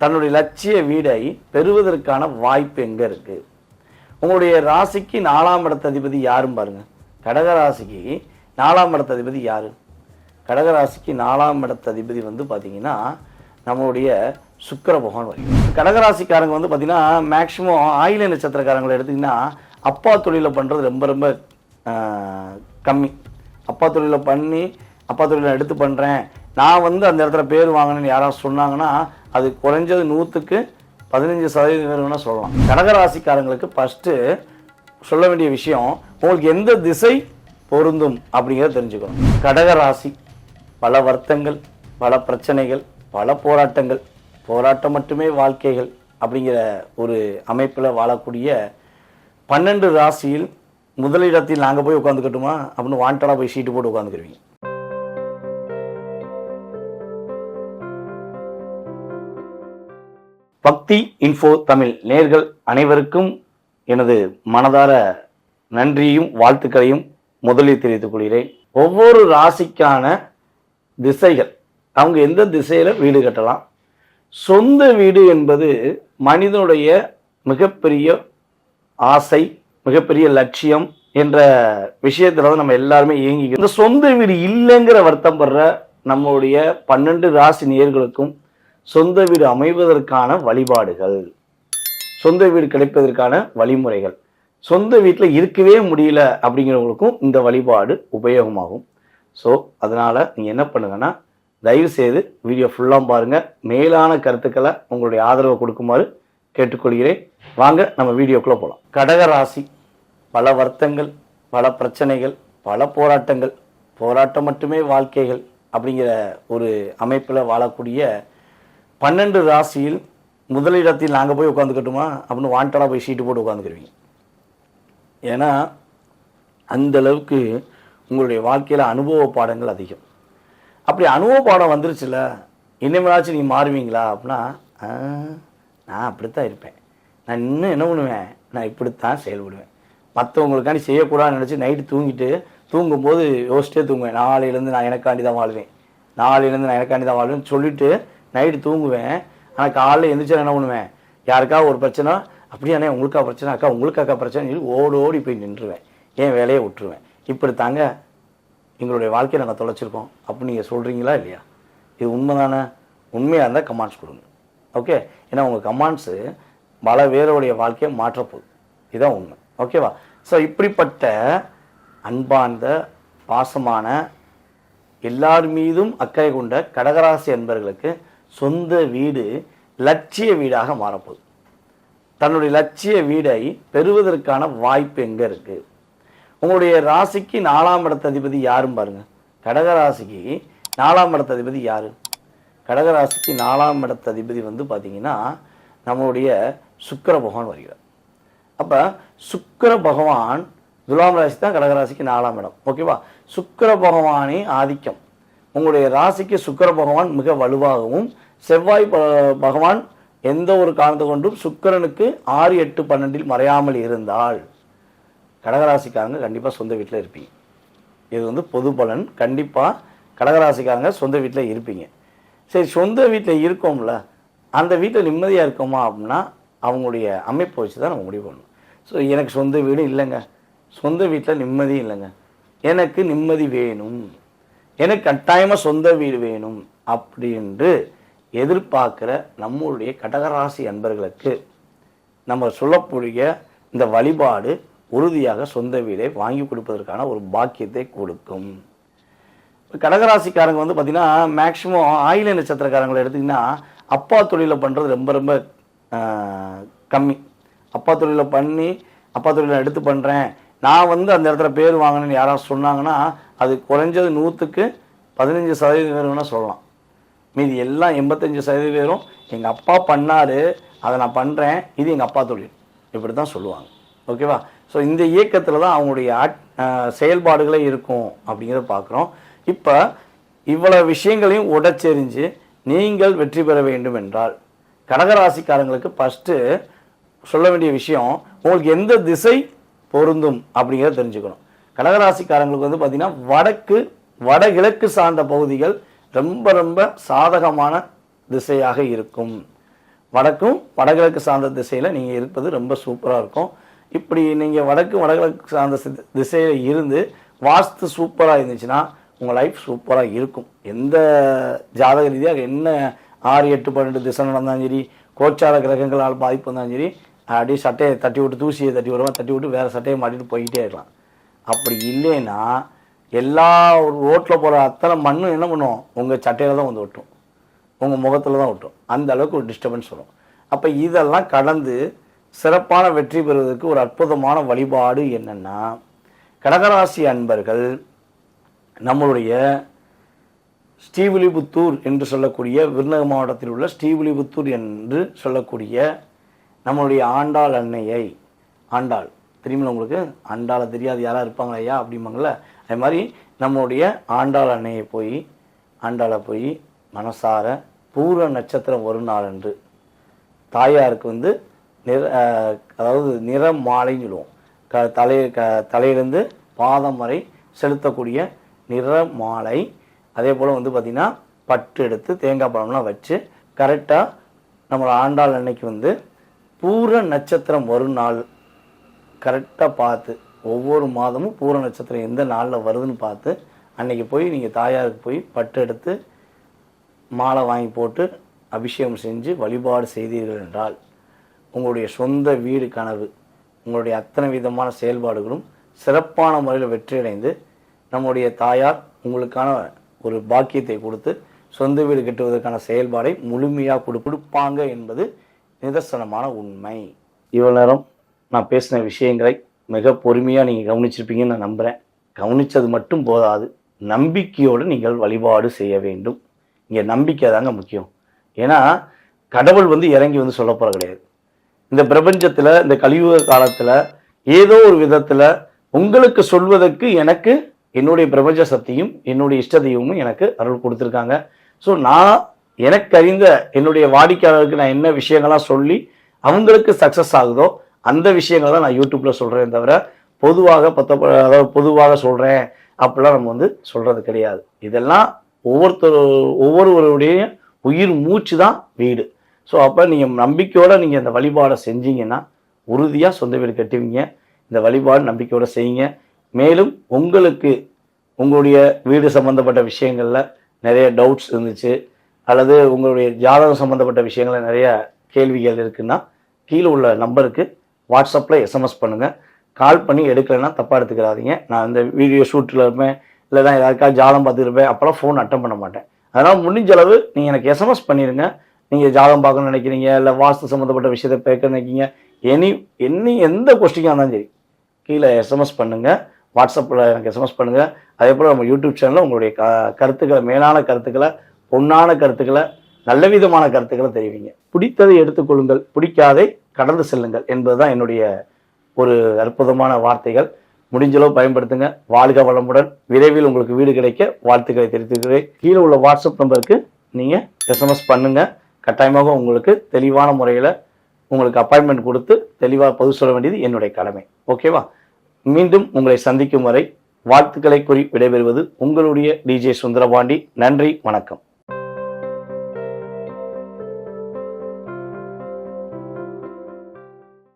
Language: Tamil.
தன்னுடைய லட்சிய வீடை பெறுவதற்கான வாய்ப்பு எங்க இருக்கு? உங்களுடைய ராசிக்கு நாலாம் இடத்த அதிபதி யாரும் பாருங்க. கடக ராசிக்கு நாலாம் இடத்த அதிபதி யாரு? கடக ராசிக்கு நாலாம் இடத்த அதிபதி வந்து பார்த்தீங்கன்னா நம்மளுடைய சுக்கர பகவான் வருகிறார் கடகராசிக்காரங்க வந்து பார்த்தீங்கன்னா மேக்சிமம் ஆயில நட்சத்திரக்காரங்களை எடுத்தீங்கன்னா அப்பா தொழிலை பண்ணுறது ரொம்ப ரொம்ப கம்மி. அப்பா தொழிலை பண்ணி அப்பா தொழிலை எடுத்து பண்ணுறேன் நான் வந்து அந்த இடத்துல பேர் வாங்கினேன்னு யாராவது சொன்னாங்கன்னா அது குறைஞ்சது நூற்றுக்கு பதினஞ்சு சதவீதம் வேணும்னா சொல்லலாம். கடகராசிக்காரங்களுக்கு ஃபஸ்ட்டு சொல்ல வேண்டிய விஷயம் உங்களுக்கு எந்த திசை பொருந்தும் அப்படிங்கிறத தெரிஞ்சுக்கணும். கடகராசி பல வருத்தங்கள் பல பிரச்சனைகள் பல போராட்டங்கள் போராட்டம் மட்டுமே வாழ்க்கைகள் அப்படிங்கிற ஒரு அமைப்பில் வாழக்கூடிய பன்னெண்டு ராசியில் முதலிடத்தில் நாங்கள் போய் உட்காந்துக்கட்டுமா அப்படின்னு வாண்டடாக போய் சீட்டு போட்டு உட்காந்துக்கிருவீங்க பக்தி இன்ஃபோ தமிழ் நேர்கள் அனைவருக்கும் எனது மனதார நன்றியும் வாழ்த்துக்களையும் முதலில் தெரிவித்துக் கொள்கிறேன். ஒவ்வொரு ராசிக்கான திசைகள் அவங்க எந்த திசையில் வீடு கட்டலாம் சொந்த வீடு என்பது மனிதனுடைய மிகப்பெரிய ஆசை மிகப்பெரிய லட்சியம் என்ற விஷயத்தில் தான் நம்ம எல்லாருமே இயங்கிக்கிறோம். இந்த சொந்த வீடு இல்லைங்கிற வருத்தம் படுற நம்மளுடைய பன்னெண்டு ராசி நேர்களுக்கும் சொந்த வீடு அமைவதற்கான வழிபாடுகள். சொந்த வீடு கிடைப்பதற்கான வழிமுறைகள். சொந்த வீட்டில் இருக்கவே முடியல அப்படிங்கிறவங்களுக்கும் இந்த வழிபாடு உபயோகமாகும். ஸோ அதனால் நீங்கள் என்ன பண்ணுங்கன்னா தயவு செய்து வீடியோ ஃபுல்லாக பாருங்கள் மேலான கருத்துக்களை உங்களுடைய ஆதரவை கொடுக்குமாறு கேட்டுக்கொள்கிறேன். வாங்க நம்ம வீடியோக்குள்ளே போகலாம் கடக ராசி பல வருத்தங்கள் பல பிரச்சனைகள் பல போராட்டங்கள் போராட்டம் மட்டுமே வாழ்க்கைகள் அப்படிங்கிற ஒரு அமைப்பில் வாழக்கூடிய பன்னெண்டு ராசியில் முதலிடத்தில் நாங்கள் போய் உட்காந்துக்கட்டுமா அப்படின்னு வாண்டடாக போய் சீட்டு போட்டு உட்காந்துக்கிருவீங்க ஏன்னா அந்தளவுக்கு உங்களுடைய வாழ்க்கையில் அனுபவ பாடங்கள் அதிகம். அப்படி அனுபவ பாடம் வந்துருச்சுல இனிமேலாச்சும் நீ மாறுவீங்களா? அப்படின்னா நான் அப்படித்தான் இருப்பேன். நான் இன்னும் என்ன பண்ணுவேன்? நான் இப்படித்தான் செயல்படுவேன். மற்றவங்களுக்காண்டி செய்யக்கூடாதுன்னு நினச்சி நைட்டு தூங்கிட்டு தூங்கும்போது யோசிச்சிட்டே தூங்குவேன். நாளையிலேருந்து நான் எனக்காண்டி தான் வாழ்வேன். நாளையிலேருந்து நான் எனக்காண்டி தான் வாழ்வேன்னு சொல்லிட்டு நைட்டு தூங்குவேன். ஆனால் காலையில் எழுந்திரிச்சா என்ன பண்ணுவேன்? யாருக்கா ஒரு பிரச்சனை அப்படியானே உங்களுக்கா பிரச்சனை அக்கா உங்களுக்காக்கா பிரச்சனை சொல்லி ஓடி ஓடி போய் நின்றுவேன். ஏன் வேலையை விட்டுருவேன். இப்படி தாங்க எங்களுடைய வாழ்க்கையை நாங்கள் தொலைச்சிருக்கோம். அப்படி நீங்கள் சொல்கிறீங்களா இல்லையா? இது உண்மைதானே? உண்மையாக இருந்தால் கமெண்ட்ஸ் கொடுங்க. ஓகே ஏன்னா உங்கள் கமெண்ட்ஸு பல பேருடைய வாழ்க்கையை மாற்றப்போகுது. இதுதான் உண்மை. ஓகேவா ஸோ இப்படிப்பட்ட அன்பார்ந்த பாசமான எல்லார் மீதும் அக்கறை கொண்ட கடகராசி அன்பர்களுக்கு சொந்த வீடு லட்சிய வீடாக மாறப்போகுது. தன்னுடைய லட்சிய வீடை பெறுவதற்கான வாய்ப்பு எங்கே இருக்குது உங்களுடைய ராசிக்கு நாலாம் இடத்த அதிபதி யாரும் பாருங்கள் கடகராசிக்கு நாலாம் இடத்த அதிபதி யாரு? கடக ராசிக்கு நாலாம் இடத்த அதிபதி வந்து பார்த்தீங்கன்னா நம்மளுடைய சுக்கர பகவான் வருகிறார். அப்போ சுக்கர பகவான் துலாம் ராசி தான் கடகராசிக்கு நாலாம் இடம். ஓகேவா? சுக்கிர பகவானே ஆதிக்கம். உங்களுடைய ராசிக்கு சுக்கர பகவான் மிக வலுவாகவும் செவ்வாய் ப- பகவான் எந்த ஒரு காரணத்தை கொண்டும் சுக்கிரனுக்கு ஆறு எட்டு பன்னெண்டில் மறையாமல் இருந்தால் கடகராசிக்காரங்க கண்டிப்பாக சொந்த வீட்டில் இருப்பீங்க. இது வந்து பொது பலன். கண்டிப்பாக கடகராசிக்காரங்க சொந்த வீட்டில் இருப்பீங்க. சரி சொந்த வீட்டில் இருக்கோம்ல அந்த வீட்டில் நிம்மதியாக இருக்கோமா அப்படின்னா அவங்களுடைய அமைப்பை வச்சு தான் நம்ம முடிவு பண்ணணும். ஸோ எனக்கு சொந்த வீடு இல்லைங்க. சொந்த வீட்டில் நிம்மதி இல்லைங்க. எனக்கு நிம்மதி வேணும். எனக்கு கட்டாயமாக சொந்த வீடு வேணும் அப்படின்று எதிர்பார்க்குற நம்மளுடைய கடகராசி அன்பர்களுக்கு நம்ம சொல்லக்கூடிய இந்த வழிபாடு உறுதியாக சொந்த வீடை வாங்கி கொடுப்பதற்கான ஒரு பாக்கியத்தை கொடுக்கும். கடகராசிக்காரங்க வந்து பார்த்திங்கன்னா மேக்சிமம் ஆயில நட்சத்திரக்காரங்களை எடுத்தீங்கன்னா அப்பா தொழிலை பண்ணுறது ரொம்ப ரொம்ப கம்மி. அப்பா தொழிலை பண்ணி அப்பா தொழிலை எடுத்து பண்ணுறேன் நான் வந்து அந்த இடத்துல பேர் வாங்கினேன்னு யாராவது சொன்னாங்கன்னா அது குறைஞ்சது நூற்றுக்கு பதினஞ்சு சதவீதம் வேணும்னா சொல்லலாம். மீதி எல்லாம் எண்பத்தஞ்சு சதவீதம் எங்கள் அப்பா பண்ணாரு அதை நான் பண்ணுறேன் இது எங்கள் அப்பா தொழில். இப்படி தான் சொல்லுவாங்க. ஓகேவா? ஸோ இந்த இயக்கத்தில் தான் அவங்களுடைய செயல்பாடுகளே இருக்கும் அப்படிங்கிறத பார்க்குறோம் இப்போ இவ்வளோ விஷயங்களையும் உடச்செறிஞ்சு நீங்கள் வெற்றி பெற வேண்டும் என்றால் கடகராசிக்காரங்களுக்கு ஃபஸ்ட்டு சொல்ல வேண்டிய விஷயம் உங்களுக்கு எந்த திசை பொருந்தும் அப்படிங்கிறத தெரிஞ்சுக்கணும். கடகராசிக்காரங்களுக்கு வந்து பார்த்தீங்கன்னா வடக்கு வடகிழக்கு சார்ந்த பகுதிகள் ரொம்ப ரொம்ப சாதகமான திசையாக இருக்கும். வடக்கும் வடகிழக்கு சார்ந்த திசையில் நீங்கள் இருப்பது ரொம்ப சூப்பராக இருக்கும். இப்படி நீங்கள் வடக்கு வடகிழக்கு சார்ந்த திசையில் இருந்து வாஸ்து சூப்பராக இருந்துச்சுன்னா உங்கள் லைஃப் சூப்பராக இருக்கும். எந்த ஜாதக ரீதியாக என்ன ஆறு எட்டு பன்னெண்டு திசை நடந்தாலும் சரி கோச்சார கிரகங்களால் பாதிப்பு வந்தாலும் சரி அப்படியே சட்டையை தட்டி விட்டு தூசியை தட்டி விடுவோம் தட்டி விட்டு வேறு சட்டையை மாட்டிட்டு போய்கிட்டே இருக்கலாம். அப்படி இல்லைன்னா எல்லா ரோட்டில் போகிற அத்தனை மண்ணும் என்ன பண்ணுவோம் உங்கள் சட்டையில் தான் வந்து ஒட்டும். உங்கள் முகத்தில் தான் ஒட்டும். அந்த அளவுக்கு ஒரு டிஸ்டர்பன்ஸ் வரும். அப்போ இதெல்லாம் கடந்து சிறப்பான வெற்றி பெறுவதற்கு ஒரு அற்புதமான வழிபாடு என்னென்னா கடகராசி அன்பர்கள் நம்மளுடைய ஸ்ரீவில்லிபுத்தூர் என்று சொல்லக்கூடிய விருநக மாவட்டத்தில் உள்ள ஸ்ரீவில்லிபுத்தூர் என்று சொல்லக்கூடிய நம்மளுடைய ஆண்டாள் அன்னையை ஆண்டாள். தெரியுமில்ல உங்களுக்கு? ஆண்டாளை தெரியாது யாராக இருப்பாங்களா ஐயா? அப்படிம்பாங்கள அது மாதிரி நம்மளுடைய ஆண்டாள் அன்னையை போய் ஆண்டாளை போய் மனசார பூர நட்சத்திரம் ஒரு நாள் என்று தாயாருக்கு வந்து நிற அதாவது நிற மாலைன்னு சொல்லுவோம். க தலை க தலையிலேருந்து பாதம் வரை செலுத்தக்கூடிய நிற மாலை. அதே போல் வந்து பார்த்திங்கன்னா பட்டு எடுத்து தேங்காய் பழம்லாம் வச்சு கரெக்டாக நம்மளை ஆண்டாள் அன்னைக்கு வந்து பூர நட்சத்திரம் வரும் நாள். கரெக்டாக பார்த்து ஒவ்வொரு மாதமும் பூர நட்சத்திரம் எந்த நாளில் வருதுன்னு பார்த்து அன்னைக்கு போய் நீங்கள் தாயாருக்கு போய் பட்டு எடுத்து மாலை வாங்கி போட்டு அபிஷேகம் செஞ்சு வழிபாடு செய்தீர்கள் என்றால் உங்களுடைய சொந்த வீடு கனவு உங்களுடைய அத்தனை விதமான செயல்பாடுகளும் சிறப்பான முறையில் வெற்றியடைந்து நம்முடைய தாயார் உங்களுக்கான ஒரு பாக்கியத்தை கொடுத்து சொந்த வீடு கட்டுவதற்கான செயல்பாடை முழுமையாக கொடு கொடுப்பாங்க என்பது நிதர்சனமான உண்மை. இவ்வளோ நேரம் நான் பேசின விஷயங்களை மிக பொறுமையாக நீங்கள் கவனிச்சிருப்பீங்கன்னு நான் நம்புகிறேன் கவனிச்சது மட்டும் போதாது. நம்பிக்கையோடு நீங்கள் வழிபாடு செய்ய வேண்டும். இங்கே நம்பிக்கை தாங்க முக்கியம். ஏன்னா கடவுள் வந்து இறங்கி வந்து சொல்ல போகிற கிடையாது. இந்த பிரபஞ்சத்தில் இந்த கலியுக காலத்தில் ஏதோ ஒரு விதத்தில் உங்களுக்கு சொல்வதற்கு எனக்கு என்னுடைய பிரபஞ்ச சக்தியும் என்னுடைய இஷ்ட தெய்வமும் எனக்கு அருள் கொடுத்துருக்காங்க. ஸோ நான் எனக்கு அறிந்த என்னுடைய வாடிக்கையாளருக்கு நான் என்ன விஷயங்கள்லாம் சொல்லி அவங்களுக்கு சக்ஸஸ் ஆகுதோ அந்த விஷயங்களை தான் நான் யூடியூப்பில் சொல்கிறேன் தவிர பொதுவாக பத்த அதாவது பொதுவாக சொல்கிறேன் அப்படிலாம் நம்ம வந்து சொல்கிறது கிடையாது. இதெல்லாம் ஒவ்வொருத்தர் ஒவ்வொருவருடைய உயிர் மூச்சு தான் வீடு. ஸோ அப்போ நீங்கள் நம்பிக்கையோடு நீங்கள் இந்த வழிபாடை செஞ்சீங்கன்னா உறுதியாக சொந்த வீடு கட்டுவீங்க. இந்த வழிபாடு நம்பிக்கையோடு செய்யுங்க. மேலும் உங்களுக்கு உங்களுடைய வீடு சம்மந்தப்பட்ட விஷயங்களில் நிறைய டவுட்ஸ் இருந்துச்சு. அல்லது உங்களுடைய ஜாதகம் சம்மந்தப்பட்ட விஷயங்களில் நிறைய கேள்விகள் இருக்குன்னா கீழே உள்ள நம்பருக்கு வாட்ஸ்அப்பில் எஸ்எம்எஸ் பண்ணுங்கள் கால் பண்ணி எடுக்கலைன்னா தப்பாக எடுத்துக்கிறாதீங்க நான் இந்த வீடியோ ஷூட்டில் இருப்பேன் இல்லைனா யாருக்காவது ஜாதகம் பார்த்துருப்பேன் அப்போல்லாம் ஃபோன் அட்டன் பண்ண மாட்டேன். அதனால் முடிஞ்ச அளவு நீங்கள் எனக்கு எஸ்எம்எஸ் பண்ணிடுங்க நீங்கள் ஜாதகம் பார்க்கணும்னு நினைக்கிறீங்க இல்லை வாஸ்து சம்மந்தப்பட்ட விஷயத்தை பேக்க நினைக்கிறீங்க எனி எனி எந்த கொஸ்டினாக இருந்தாலும் சரி கீழே எஸ்எம்எஸ் பண்ணுங்கள் வாட்ஸ்அப்பில் எனக்கு எஸ்எம்எஸ் பண்ணுங்கள் அதே போல் நம்ம யூடியூப் சேனலில் உங்களுடைய க கருத்துக்களை மேலான கருத்துக்களை பொன்னான கருத்துக்களை நல்ல விதமான கருத்துக்களை தெரிவிங்க. பிடித்ததை எடுத்துக்கொள்ளுங்கள் பிடிக்காதை கடந்து செல்லுங்கள் என்பதுதான் என்னுடைய ஒரு அற்புதமான வார்த்தைகள். முடிஞ்சளவு பயன்படுத்துங்க. வாழ்க வளமுடன். விரைவில் உங்களுக்கு வீடு கிடைக்க வாழ்த்துக்களை தெரிவித்துக்கிறேன். கீழே உள்ள வாட்ஸ்அப் நம்பருக்கு நீங்கள் எஸ்எம்எஸ் பண்ணுங்க. கட்டாயமாக உங்களுக்கு தெளிவான முறையில் உங்களுக்கு அப்பாயின்மெண்ட் கொடுத்து தெளிவாக பதில் சொல்ல வேண்டியது என்னுடைய கடமை. ஓகேவா மீண்டும் உங்களை சந்திக்கும் வரை வாழ்த்துக்களை கூறி விடைபெறுவது உங்களுடைய டிஜே சுந்தரபாண்டி. நன்றி வணக்கம்.